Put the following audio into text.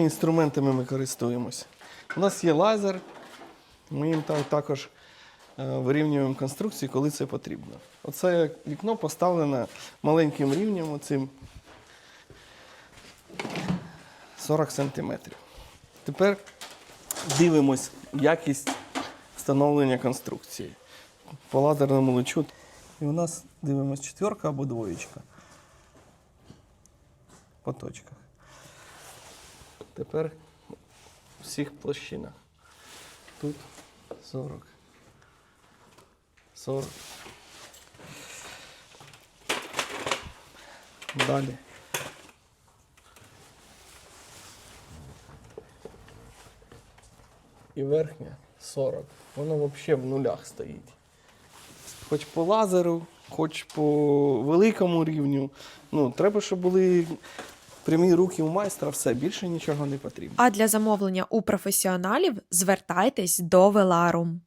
якими інструментами ми користуємося. У нас є лазер, ми їм та- також е, вирівнюємо конструкцію, коли це потрібно. Оце вікно поставлене маленьким рівнем, оцим 40 см. Тепер дивимось якість встановлення конструкції по лазерному лучу. І у нас дивимось четверка або двоєчка по точках. Тепер в всіх площинах. Тут 40. 40. Далі. І верхня 40. Воно взагалі в нулях стоїть. Хоч по лазеру, хоч по великому рівню. Ну, треба, щоб були прямі руки у майстра, все, більше нічого не потрібно. А для замовлення у професіоналів звертайтесь до Веларум.